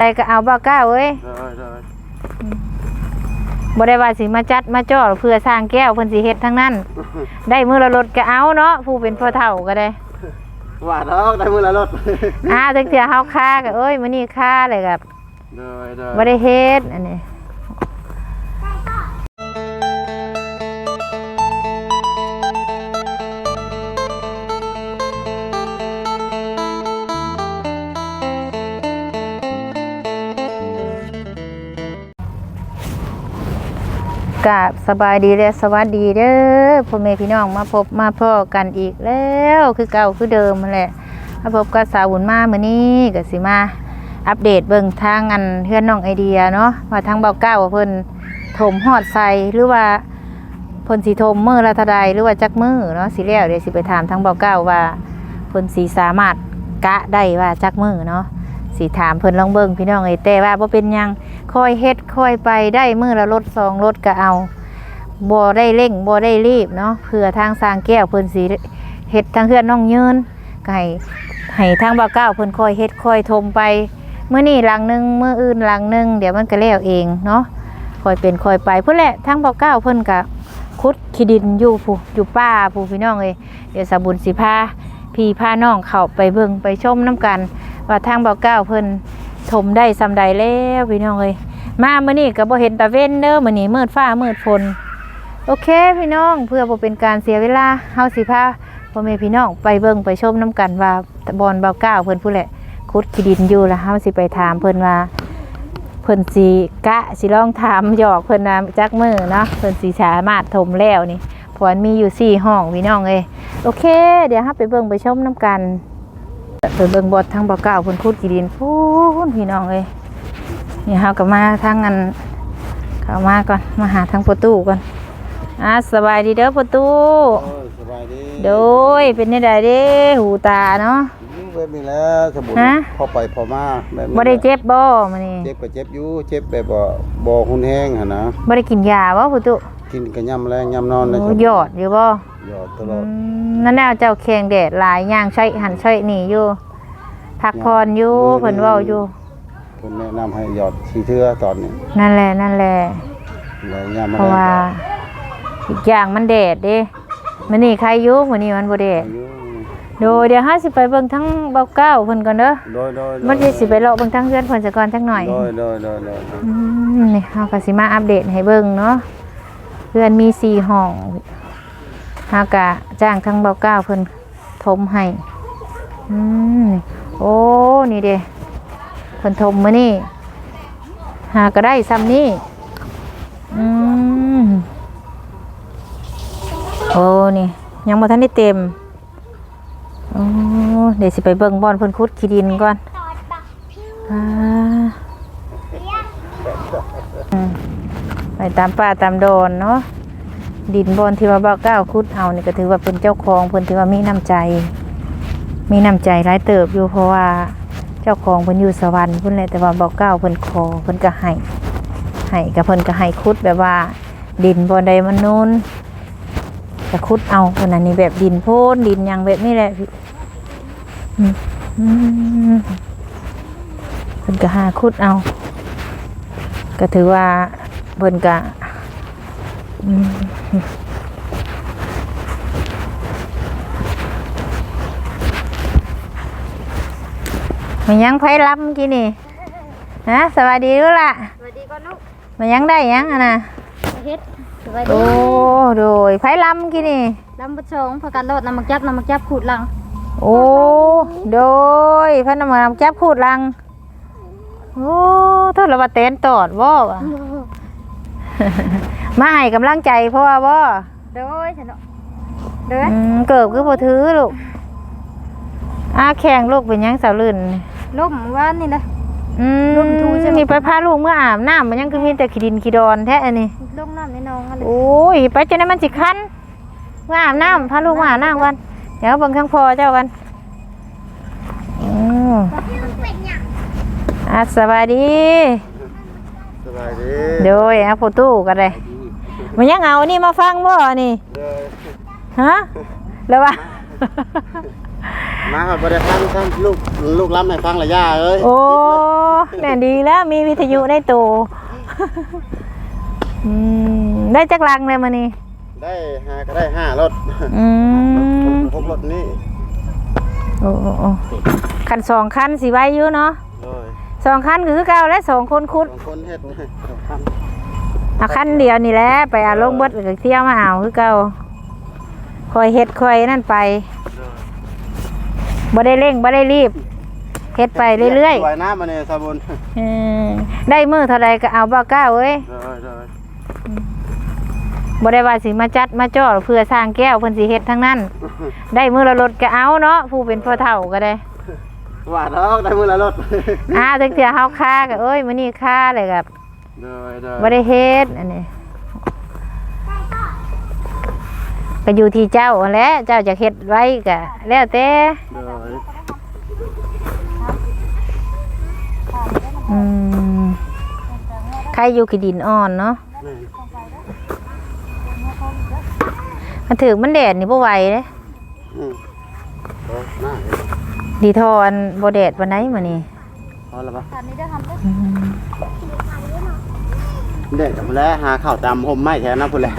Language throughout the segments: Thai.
ใจก็เอาบ่กล้าเว้ยได้ได้บ่ได้ว่าสิมาจัดมาจ่อเพื่อสร้างแก้วเพิ่นสิเฮ็ดทั้งนั้น ได้มือละรถก็เอาเนาะผู้เป็นพ่อเฒ่าก็ได้หวานแล้วได้มือละรถอ้าถึงเทื่อเฮาค่าก็เอ้ยมื้อนี้ค่าเลยก็ได้ได้บ่ได้เฮ็ดอันนี้ กราบสบายดีและสวัสดีเด้อพ่อแม่พี่น้องมาพบมาพ่อกันอีกแล้วคือเก่าคือเดิมแหละมาพบกับสาวบุญมามื้อนี้ก็สิมา อัปเดตเบิ่งทางอันเพื่อนน้องไอเดียเนาะว่าทางเบาเก้าว่าเพิ่นถมฮอดใส่หรือว่าเพิ่นสิถมมือละเทาใดหรือว่าจักมือเนาะสิแล้วเดี๋ยวสิไปถามทางเบาเก้าว่าเพิ่นสิสามารถกะได้ว่าจักมือเนาะสิถามเพิ่นลองเบิ่งพี่น้องเอ้ยแต่ว่าบ่เป็นยัง ค่อยเฮ็ดค่อยไปได้มือละรถสองรถก็เอาบ่ได้เร่งบ่ได้รีบเนาะเพื่อทางสร้างแก้วเพิ่นสิเฮ็ดทางเฮือนน้องยืนก็ให้ให้ทางเบาเก้าเพิ่นค่อยเฮ็ดค่อยถมไปเมื่อนี่หลังหนึ่งเมื่ออื่นหลังหนึ่งเดี๋ยวมันก็แล้วเองเนาะคอยเป็นคอยไปเพื่อแหละทั้งบอกเก้าเพิ่นกะคุดขี้ดินอยู่ผู้อยู่ป้าผู้พี่น้องเลยเดี๋ยวสบุญสิพาพี่พาน้องเข้าไปเบิ่งไปชมน้ำกัน ว่าทางบอกเก้าเพิ่น ถมได้ซำใดแล้วพี่น้องเลยมาเมื่อนี้ก็บ่เห็นตาเว้นเด้อมื้อนี้มืดฟ้ามืดฝนโอเคพี่น้องเพื่อบ่เป็นการเสียเวลาเฮาสิพาพ่อแม่พี่น้องไปเบิ่งไปชมน้ำกันว่าบอนเบาเก้าเพิ่นผู้แหละคุดขี้ดินอยู่แล้วเฮาสิไปถามเพิ่นว่าเพิ่นสิกะสิลองถามหยอกเพิ่นนะจักมือเนาะเพิ่นสิสามารถถมแล้วนี่เพรมีอยู่สี่ห้องพี่น้องเอ้ยโอเค เดี๋ยวเฮาไปเบิ่งไปชมน้ำกัน ไปเบิ่งบอดทางบ่อเก้าเพิ่นคุดขี้ดินพูนพี่น้องเอ้ยนี่เฮาก็มาทางอันเข้ามาก่อนมาหาทางประตูก่อนอะสบายดีเด้อประตูโอ้ยสบายดีโดยเป็นจังไดเด้หูตาเนาะอยู่แบบนี้แล้วสมุนฮะพอไปพอมาแบบนี้บ่ได้เจ็บบ่มื้อนี้เจ็บก็เจ็บอยู่เจ็บแบบบ่บ่หุ่นแห้งหั่นนะบ่ได้กินยาบ่ประตู กินก็ย่ำแรงย่ำนอนเลยโอ้ยอดอยู่บ่หยอดตลอือดมนั่นแนวเจ้าแข่งแดดหลายอย่างใช้หันใช้นี่อยู่พักผ่อนอยู่เพิ่นเว้าอยู่ เพิ่นแนะนำให้หยอดสีเทื่อตอนนี้นั่นแหละนั่นแหละแล้วย่ำมาเพราะว่าอีกอย่างมันแดดเด้มื้อนี้ใครอยู่มื้อนี้มันบ่แดดอายุโดยเดี๋ยวเฮาสิไปเบิ่งทั้งเบาเก้าเพิ่นก่อนเด้อโดยโดยโดยมันสิสิไปเลาะเบิ่งทั้งเรือนเพิ่นซะก่อนจักหน่อย โดยโดยโดยโดยอืมนี่เฮาก็สิมาอัปเดตให้เบิ่งเนาะ เรือนมีสี่ห้องเฮาก็จ้างทั้งเบาเก้าเพิ่นทมให้อืมนี่โอ้นี่เด้เพิ่นทมมื้อนี้หาก็ได้ซ้ำนี้อืมโอ้นี่ ยังบ่ทันได้เต็มโอ้เดี๋ยวสิไปเบิ่งบ่อนเพิ่นขุดขี้ดินก่อนอ่า อืม ไปตามป่าตามโดอนเนาะดินบนที่ว่าบ่าก้าวคุดเอานี่ก็ถือว่าเป็นเจ้าของเพิ่นถือว่ามีน้ำใจ มีน้ำใจหลายเติบอยู่เพราะว่าเจ้าของเพิ่นอยู่สวรรค์เพิ่นแหละแต่ว่าบ่าก้าวเพิ่นขอเพิ่นก็ให้ให้กับเพิ่นก็ให้คุดแบบว่า ดินบนใดมันนูนก็คุดเอาเพิ่นอันนี้แบบดินโพนดินยังแบบนี้แหละเพิ่นก็หาคุดเอา ก็ถือว่า เพิ่นกะอืมมันยังไผล้ำกี่นี่ฮะสวัสดีด้วยล่ะสวัสดีก่อนลูกมันยังได้ยังอะนะเฮ็ดสวัสดีโอ้โดยไผล้ำกี่นี่ลำบุชงพากันโลดนำมักจับนำมักจับขูดหลัง โอ้โดยพระนามนำจับพูดลังโอ้โทษละว่าเต้นตอดว่วะ มาให้กำลังใจเพราะว่าว่โดยฉันเนาะเด้ออืมเกิบคือพอถือลูกอาแข่งลูกเป็นหยังสาวลื่น ล่มว่านนี่นะ อืมลูกทูใช่ไหมมีไปพาลูกเมื่ออาบน้ำมันยังคือมีแต่ขี้ดินขี้ดอนแท้อันนี้ลงน้ำในหนองอะไรโอ้ยไปจนนั้นมันสิคันเมื่ออาบน้ำพาลูกมาอาบน้ำกันเดี๋ยวเบิ่งข้างพอเจ้ากันอืม อะสวัสดีสบายดี โดยอะโฟตู้กันเลยมันยังเอานี่มาฟังบ่นี่เลยฮะแล้วว่ามาครับบ่ได้ฟังทั้งลูกลูกล้ำให้ฟังละย่าเอ้ยโอ้แน่ดีแล้วมีวิทยุในตัวอืมได้จักลังเลยมานี่ได้ห้าก็ได้ห้ารถอืมพกรถนี่โอ้โอ้โอ้คันสองคันสิไว้อยู่เนาะโดย สองคันคือเก่าและสองคนคุดสองคนเฮ็ดสองคันเอาคันเดียวนี่แหละไปเอาลงเบดก็เที่ยวมาเอาคือเก่าคอยเฮ็ดคอยนั่นไปบ่ได้เร่งบ่ได้รีบเฮ็ดไปเรื่อยสวยน้ำมาเนี่ยสาบุญๆเออได้มือเท่าใดก็เอาบ่ก้าวเอ้ยโดยโดยบ่ได้ว่าสิมาจัดมาจ่อเพื่อสร้างแก้วเพิ่นสิเฮ็ดทั้งนั้น ได้มือละรถก็เอาเนาะผู้เป็นพ่อเฒ่าก็ได้ ว่าดอกได้มือละรถอ่าจังเทื่อเฮาค่าก็เอ้ยมื้อนี้ค่าเลยกับโดยโดยบ่ได้เฮ็ดอันนี้ก็อยู่ที่เจ้าหั้นแหละเจ้าจะเฮ็ดไว้ก็แล้วแต่โดยอืมใครอยู่ขี้ดินอ่อนเนาะนี่มันถึกมันแดดนี่บ่ไหวเด้ อืมโอ้น่าเห็น ดีทอนบ่แดดปานใดมื้อนี้พอแล้วปะคันนี้ได้ทำได้อืมเด็กกับแล้วหาข้าวตำห่มไม้แทนนะพุ่นแหละ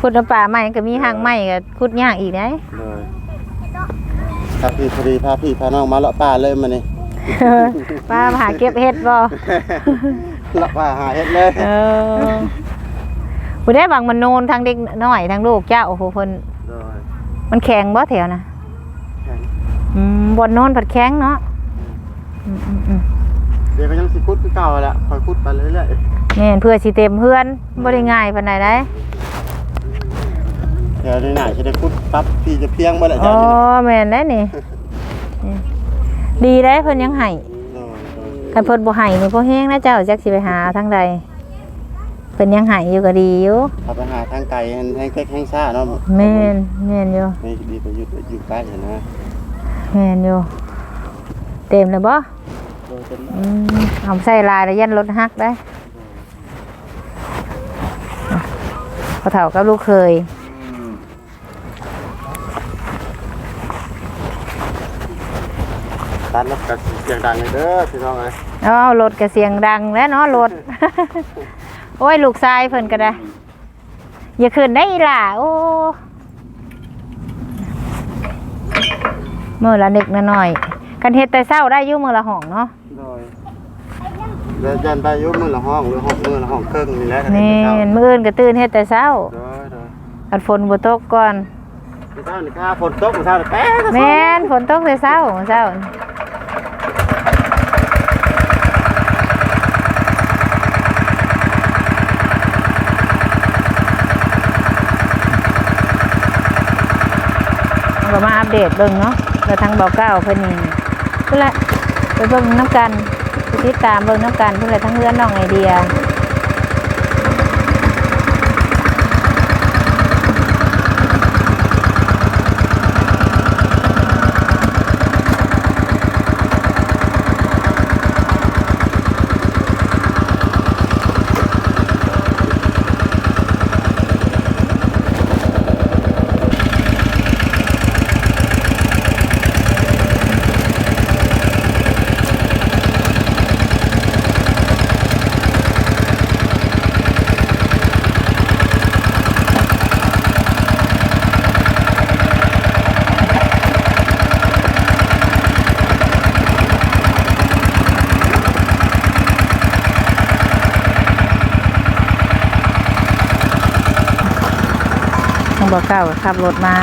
ขุดน้ำป่าใหม่ก็มีหางใหม่ก็ขุดยากอีกได้เลยถ้าพี่พอดีพาพี่พาน้องมาเลาะป่าเลยมานี่ป้ามาหาเก็บเห็ดบ่เลาะป่าหาเฮ็ดเลยเออผู้ได้บางมันโนนทางเด็กน้อยทางลูกเจ้าโอ้โหเพิ่นโดยมันแข็งบ่แถวนะแข็ง อืมบนโนนผัดแข็งเนาะอืมอืมอืมเดี๋ยวก็ยังสิคุดคือเก่าแหละคอยคุดไปเรื่อยแม่นเพื่อสิเต็มเพื่อนบ่ได้ง่ายปานใดได้ๆเดี๋ยวนี้หน่าจะได้คุดปั๊บพี่จะเพียงเมื่อไหร่อ๋จ้าออยู่แม่นได้นี่นี่ ดีได้เพิ่นยังให้โดยโดยคันเพิ่นบ่ให้นี่บ่แฮงนะเจ้าจักสิไปหาทางใดเพิ่นยังให้อยู่ก็ดีอยู่เอาไปหาทางไกลแห้งแท็กแห้งซ่าเนาะแม่นแม่นอยู่ไม่ดีไปอยู่อยู่ใกล้เห็นนะ แม่นอยู่เต็มแล้วบ่โดยเป็นอืมเอาใส่ลายแล้วยันรถฮักได้พอเฒ่ากับลูกเคยตัดแล้วก็เสียงดังเลยเด้อพี่น้องเอ้ยเอารถก็เสียงดังแล้วเนาะรถ โอ้ย ลูกชายเพิ่นก็ได้ อย่าขึ้นได้อีหล่ะโอ้ มือละนึกนะหน่อยกันเฮ็ดแต่เศร้าได้อยู่มือละห้องเนาะโดยเดี๋ยวยันได้อยุมือละห้องหรือห้องมือละห้องครึ่งนี่แหละก็ได้นี่เป็นเจ้ามื้ออื่นก็ตื่นเฮ็ดแต่เช้าโดยโดยอันฝนบ่ตกก่อนพี่เจ้านี่ข้าฝนตกพี่เจ้านี่แป๊ะแม่นฝนตกแต่เช้าเช้าเราก็มาอัปเดตเบิ่งเนาะ เราทางเบาเก้าเพิ่นนี่เพิ่นละไปเบิ่งน้ำกันติดตามเบิ่งน้ำกันเพิ่นละทั้งเรื่อนน้องไอเดีย เก้าขับรถมา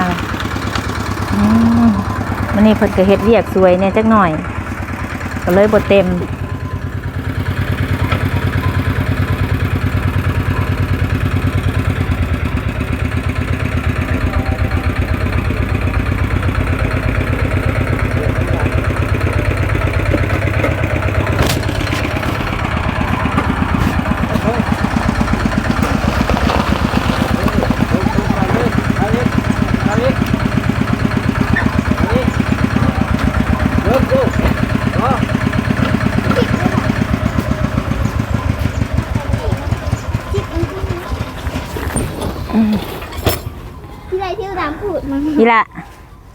อืมวันนี้เพิ่นก็เฮ็ดเรียกสวยเนี่ยจักหน่อย ก็เลยบ่เต็ม ที่ไรที่ตามพูดมา อีละ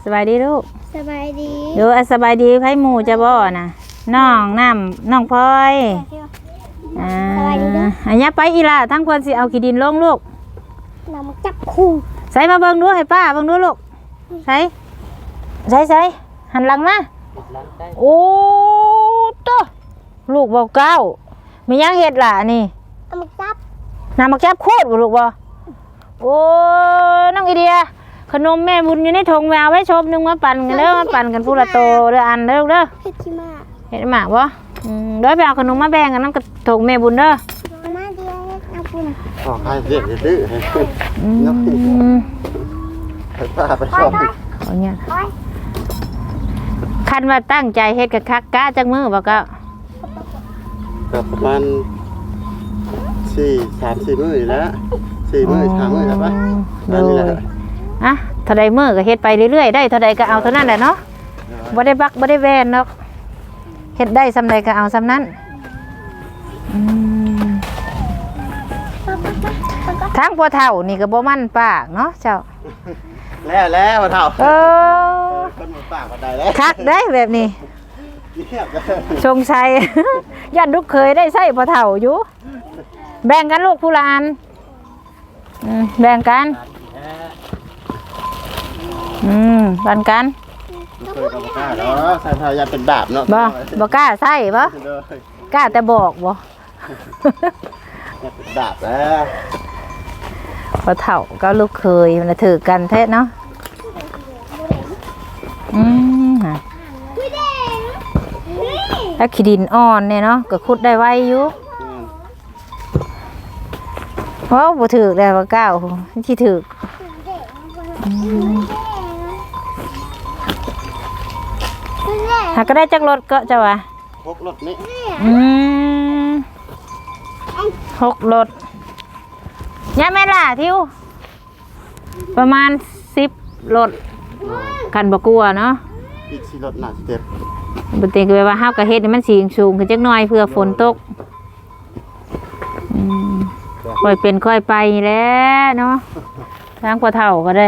ส บายดีลูกสบายดีดูอะสบายดีไผหมู่จะบ่น่ะน้องน้ำน้องพลอยอ่าสบายดีเด้ออันนี้ไปอีหล่ะทั้งคนสิเอาขี้ดินลงลูกน้ำมักจับคู่ใส่มาเบิ่งดูให้ป้าเบิ่งดูลูกใส่ใส่ใส่หันหลังมาโอ้โตลูกบอกเก้ามียังเฮ็ดล่ะนี่น้ำมักจับน้ำมักจับโคตรบ่ลูกบ่โอ้น้องไอเดีย ขนมแม่บุญอยู่ในถุงแมวไว้ชมหนึงมาปั่นกันเด้อมาปั่นกันผู้ละโตเด้ออันเด้อลูกเด้อเฮ็ดชิมาเห็นหมากบ่อืมเดี๋ยวไปเอาขนมมาแบ่งกันน้ำกระถุงแม่บุญเด้อมาเดียวเอาปุ่นขอใครเรียกดื้อให้อืมให้ป้าไปชมเอาเนี่ยโอ้ยคันว่าตั้งใจเฮ็ดกับคักกะจักมือบ่ก็ก็ประมาณสี่สามสี่มื้อนี่แหล้วสี่มื้อสามมื้อใช่ปะโดอันนี้แหละย อะเท่าใดมือก็เฮ็ดไปเรื่อยๆ ได้เท่าใดก็เอาเท่านั้นแหละเนาะบ่ได้บักบ่ได้แวนเนาะเฮ็ดได้ซำใดก็เอาซำนั้นอืมทางพ่อเฒ่านี่ก็บ่มั่นปากเนาะเจ้า แล้วแล้วมาเท่าเออคนหมดปากมาได้แล้วคักได้แบบนี้เงียบเลยชงชัยยันลูกเคยได้ใส่พอเถ่าอยู่ แบ่งกันลูกผู้ละอันอืมแบ่งกัน อืมปันกันเคยกับข้าเนาะใส่ทายาเป็นดาบเนาะบ่บ่กล้าใส่บ่เลยกล้าแต่บอกบ่ยาเป็นดาบแล้วพอเถ่าก็ลูกเคยมันน่ะถือกันแท้เนาะอืมฮะถ้าขี้ดินอ่อนเนี่ยเนาะก็ขุดได้ไวอยู่อืมเพราะบ่ถือแล้วบ่กล้าที่ถือ หากก็ได้จักรถก็จะวะพกรถนี่อืมหกรถยายแม่ล่ะทิว ประมาณสิบรถกันบกลัวเนาะอีกสี่รถหนักเจ็บบุตรคือว่าห้าวกระเฮ็ดนี่มันสีสูงขึ้นจักหน่อยเพื่อฝนตกอืมค่อยเป็นค่อยไปแหล้วเนาะทางกว่าเท่าก็ได้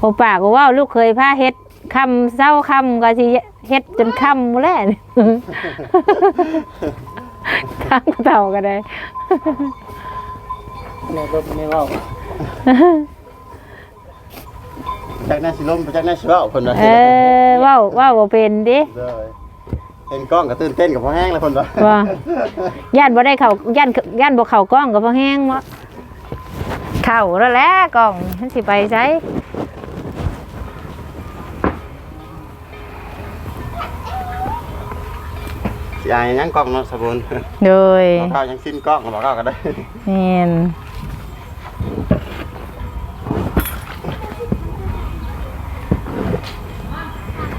พอปากก็ว่าลูกเคยพาเฮ็ด คำเศร้าคำก็สิเฮ็ดจนคำหมดแล้วนี่ทางกว่าเท่าก็ได้ในรถไม่ว่าจากนั้นสิล้มไปจากนั้นสิเว่าคนละเออเว้าเว้าบ่เป็นดิเลยเห็นกล้องก็ตื่นเต้นกับพอแห้งแล้วคนละว่าย่านบ่ได้เข้าย่านย่านบ่เข้ากล้องก็บ่แห้งบ่เข้าแล้วแหละกล้องมันสิไปไส ยายยังกล้องเนาะสบุนโดยบอกเขายังสิ้นกล้องบอกเขาก็ได้แม่น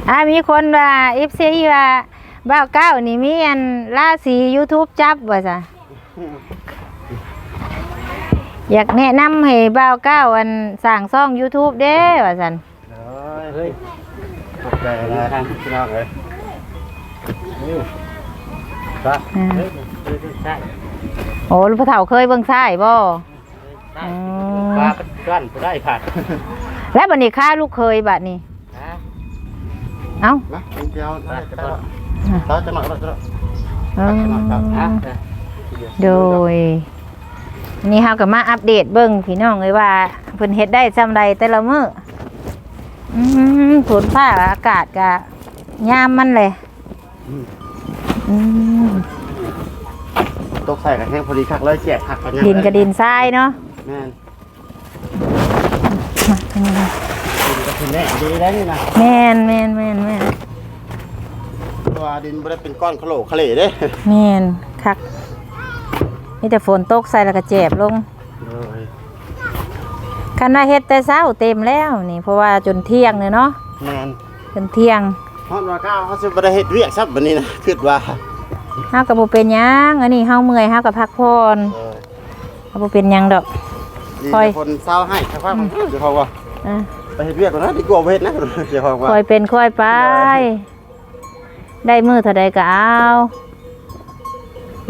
อ่ามีคนว่า FC ว่าบ่าวเก้านี่มีอันราศี YouTube จับว่าจ้ะอยากแนะนำให้บ่าวเก้าอันสร้างช่อง YouTube เด้ว่าซั่นเฮ้ยตกใจนะทางพี่น้องเลย ปะอ่าโอ้ลูกพ่อเฒ่าเคยเบิ่งซ้ายบ่อืมปลาเป็นก้อนไปได้ผัดแล้วบัดนี้ค่าลูกเคยบัดนี้เอ้านะเดียวได้ก็ได้ต่อจะหน่อยก็ได้ เออโดย นี่เฮาก็มาอัปเดตเบิ่งพี่น้องเลยว่าเพิ่นเฮ็ดได้จำใดแต่ละมื้ออืมฝนฟ้าอากาศก็ยามมันเลยอืม ตกใส่กันแห้งพอดีคักเลยแจกผักกันยังดินกับดินทรายเนาะแม่นมาทางนี้ดินก็คือแน่ดีแล้วนี่นะแม่นแม่นแม่นแม่นตัวดินไม่ได้เป็นก้อนขะโหลขะเหล่เด้แม่นคักมีแต่ฝนตกใส่แล้วก็เจ็บลงเลยคันว่าเฮ็ดแต่เช้าเต็มแล้วนี่เพราะว่าจนเที่ยงเลยเนาะแม่น จนเที่ยง ฮอดว่าก้าวเขาสิบ่ได้เฮ็ดเวียกซับบัดนี้นะคิดว่าเฮาก็บ่เป็นหยังอันนี้เฮาเมื่อยเฮาก็พักผ่อนเออเฮาบ่เป็นหยังดอก ดีคอย แต่คนเศร้าให้แต่ว่ามันเดี๋ยวเขาว่าอะไปเฮ็ดเวียกก่อนนะดีกว่าบ่เฮ็ดนะเดี๋ยวเขาว่าคอยเป็นค่อยไป ได้มือเท่าใดก็เอา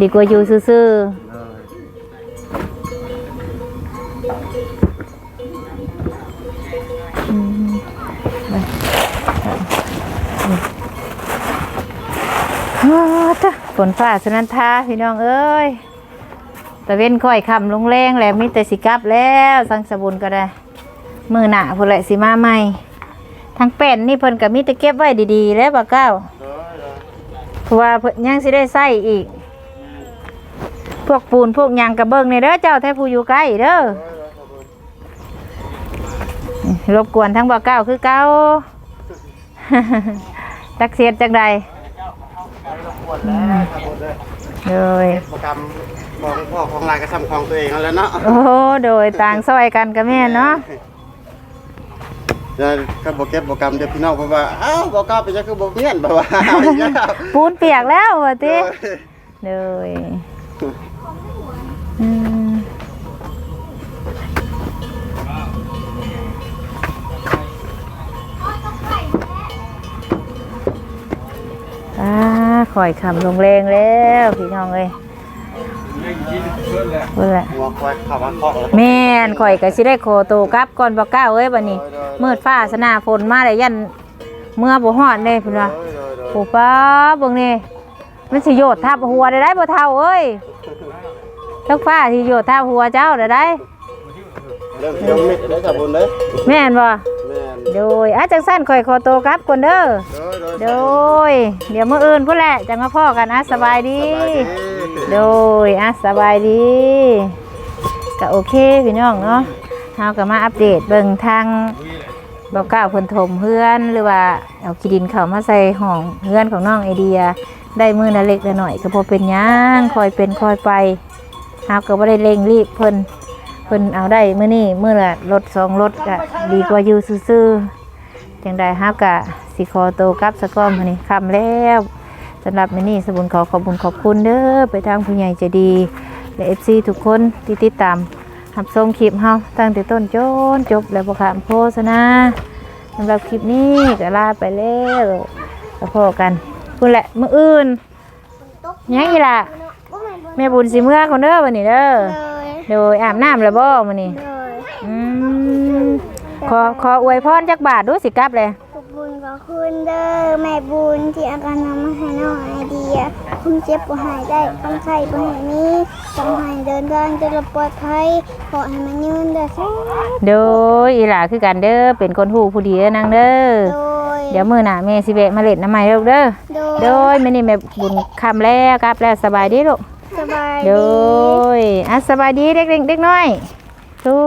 ดีกว่าอยู่ซื่อเออๆ ฝนฟ้าสนันทาพี่น้องเอ้ยตะเว้นค่อยคำลงแรงแล้วมีแต่สิกลับแล้วสังสบุญก็ได้ มือหนาพุ่นแหละสิมาใหม่ทั้งแป้นนี่เพิ่นก็มีแต่เก็บไว้ดีๆ แล้วบ่าเก้าเพราะว่าเพิ่นยังสิได้ใส่อีก พวกปูนพวกยังกระเบิงในเด้อเจ้าแท้ผู้อยู่ใกล้เด้อรบกวนทั้งบ่าเก้าคือเก้าจักเสียดจักใด ปวดแล้วขอบคุณเลยโดยโปรแกรมของพ่อของลายก็ทำของตัวเองเอาแล้วเนาะโอ้โดยต่างซอยกันกับแม่นเนาะเดี๋ยวก็บอกเก็บโปรแกรมเดี๋ยวพี่น้องเพราะว่าอ้าวบอกกล้าไปจะคือบอกเมียนแบบว่าเอาอีกแล้วปูนเปียกแล้วว่าโดติยโดยอืม ข่อยคำลงแรงแล้วพี่น้องเอ้ยเบิ่งแหละหัวควายขับมาเคาะแล้วแม่นข่อยก็สิได้โคโตกลับก่อนบ่ก้าวเอ้ยบัดนี้มืดฟ้าสนาฝนมาแล้วยันเมื่อบ่ฮอดเด้พุ่นว่าโดยโดยโดยโอ้ป้าเบิ่งนี่มันสิโยดทับหัวได้ได้บ่เท่าเอ้ยทักฟ้าสิโยดทับหัวเจ้าได้ได้เริ่มเที่ยวมิดได้กับบุญเลยแม่นบ่แม่น โดยอาจังสั้นข่อยขอโตกลับก่อนเด้อโดยโดยโดย เดี๋ยวมื้ออื่นพุ่นแหละจะมาพ่อกันอะสบายดี โดยอะสบายดีก็โอเคพี่น้องเนาะเฮาก็มาอัปเดตเบิ่งทางบ่ก้าวเพิ่นถมเฮือนหรือว่าเอาขี้ดินเข้ามาใส่ห้องเฮือนของน้องไอเดีย ได้มือละเล็กละหน่อยก็บ่เป็นหยังคอยเป็นคอยไปเฮาก็บ่ได้เร่งรีบเพิ่น เพิ่นเอาได้มื้อนี้มื้อละรถสองรถก็ดีกว่าอยู่ซื่อๆจังใดเฮาก็สิขอโตกลับสะก้อมมื้อนี้ค่ำแล้วสำหรับมินี่สบุญขอขอบคุญขอบคุณเด้อไปทางผู้ใหญ่ใจะดีและเอฟซีทุกคนที่ติดตามหับชมคลิปเฮาตั้งแต่ต้นจนจบแล้วบ่ขามโฆษณาสำหรับคลิปนี้ก็ลาไปแล้วแล้วพอกันพูดแหละมื้ออื่นยังอีล่ะแม่บุญสิเมื่อคนเด้อวันนี้เด้อ โดยอาบน้ำแล้วบ่มื้อนี้เลยอืมขอขออวยพรจักบาทดูสิกลับเลย ขอบคุณขอบคุณเด้อแม่บุญที่อาการนำมาให้น้องไอเดียคุณเจ็บก็หายได้คนไข้ก็หายนี้ทำให้เดินทางจะปลอดภัยขอให้มันยืนเด้อค่ะโดยอีหล่าคือกันเด้อเป็นคนหูผู้ดีเด้อนางเด้อโดยเดี๋ยวมื้อหน้าแม่สิแวะมาเล่นน้ำใหม่ลูกเด้อโดโดยยมื้อนี้แม่บุญคำแล้วครับแล้วสบายดีลูกส บายโดดียอะสบายดีเด็กๆเด็กน้อยทุ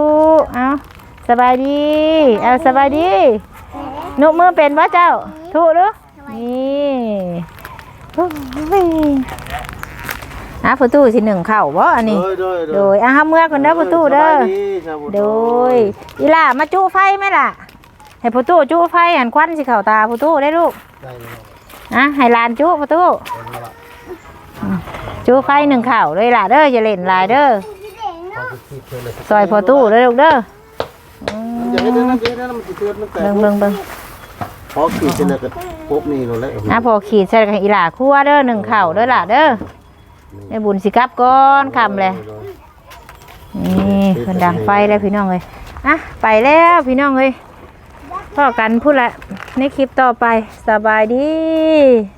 เอาสบายดีเอาสบายดีนุมือเป็นบ่เจ้าทุหรือนี่โอ้ยอะประตูสิหนึ่งเข่าบ่อันนี้ โดยโดยโดยอะเมื่อคนเด้อประตูเด้อสบายชาวบุญโดยอีหล่ามาจู้ไฟไหมล่ะ ให้ประตูจู้ไฟหันควันสิเข่าตาประตูได้ลูกได้เลยนะให้หลานจู้ประตูอืม จูไฟหนึ่งเข่าเลยล่ะเด้ออย่าเล่นลายเด้อซอยประตูเด้อลูกเด้ออือย่าให้เดินนะอเดินนะมันสิเกิดมันแตกเบิ่งเบิ่งเบิ่งพอขี่เป็นอะไรกันปุ๊บนี่เราแล้วอะพอขีดใส่กับอีหล่าคั่วเด้อหนึ่งเข่าเด้อล่ะเด้อในบุญสิกลับก่อนคำเลยนี่เพิ่นดังไฟแล้วพี่น้องเลยอะไปแล้วพี่น้องเลยพ่อกันพูดละในคลิปต่อไปสบายดี